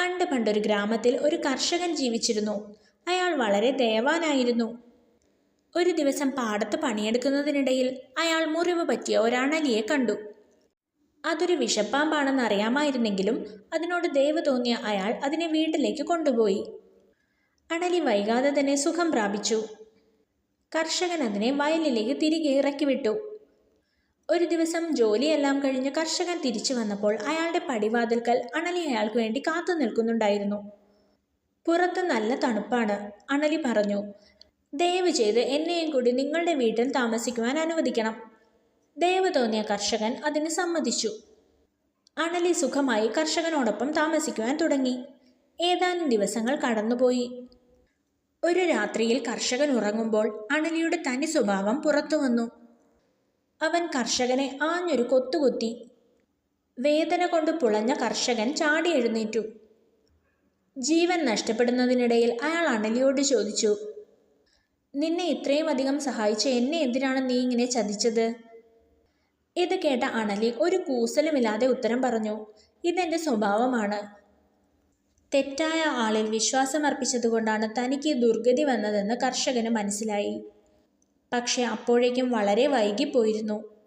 പണ്ട് പണ്ടൊരു ഗ്രാമത്തിൽ ഒരു കർഷകൻ ജീവിച്ചിരുന്നു. അയാൾ വളരെ ദയവാനായിരുന്നു ഒരു ദിവസം പാടത്ത് പണിയെടുക്കുന്നതിനിടയിൽ അയാൾ മുറിവ് പറ്റിയ ഒരണലിയെ കണ്ടു. അതൊരു വിഷപ്പാമ്പാണെന്ന് അറിയാമായിരുന്നെങ്കിലും അതിനോട് ദയവ് തോന്നിയ അയാൾ അതിനെ വീട്ടിലേക്ക് കൊണ്ടുപോയി. അണലി വൈകാതെ തന്നെ സുഖം പ്രാപിച്ചു. കർഷകൻ അതിനെ വയലിലേക്ക് തിരികെ ഇറക്കി വിട്ടു ഒരു ദിവസം ജോലിയെല്ലാം കഴിഞ്ഞ് കർഷകൻ തിരിച്ചു വന്നപ്പോൾ അയാളുടെ പടിവാതിൽക്കൽ അണലി അയാൾക്ക് വേണ്ടി കാത്തു നിൽക്കുന്നുണ്ടായിരുന്നു. പുറത്ത് നല്ല തണുപ്പാണ് അണലി പറഞ്ഞു. ദയവ് ചെയ്ത് എന്നെയും കൂടി നിങ്ങളുടെ വീട്ടിൽ താമസിക്കുവാൻ അനുവദിക്കണം ദയവ് തോന്നിയ കർഷകൻ അതിന് സമ്മതിച്ചു. അണലി സുഖമായി കർഷകനോടൊപ്പം താമസിക്കുവാൻ തുടങ്ങി. ഏതാനും ദിവസങ്ങൾ കടന്നുപോയി. ഒരു രാത്രിയിൽ കർഷകൻ ഉറങ്ങുമ്പോൾ അണലിയുടെ തനി സ്വഭാവം പുറത്തു വന്നു. അവൻ കർഷകനെ ആഞ്ഞൊരു കൊത്തുകുത്തി. വേദന കൊണ്ട് പുളഞ്ഞ കർഷകൻ ചാടി എഴുന്നേറ്റു. ജീവൻ നഷ്ടപ്പെടുന്നതിനിടയിൽ അയാൾ അണലിയോട് ചോദിച്ചു നിന്നെ ഇത്രയും അധികം സഹായിച്ച എന്നെ എന്തിനാണ് നീ ഇങ്ങനെ ചതിച്ചത്? ഇത് കേട്ട അണലി ഒരു കൂസലുമില്ലാതെ ഉത്തരം പറഞ്ഞു ഇതെന്റെ സ്വഭാവമാണ്. തെറ്റായ ആളിൽ വിശ്വാസമർപ്പിച്ചതുകൊണ്ടാണ് തനിക്ക് ദുർഗതി വന്നതെന്ന് കർഷകന് മനസ്സിലായി. പക്ഷെ അപ്പോഴേക്കും വളരെ വൈകിപ്പോയിരുന്നു.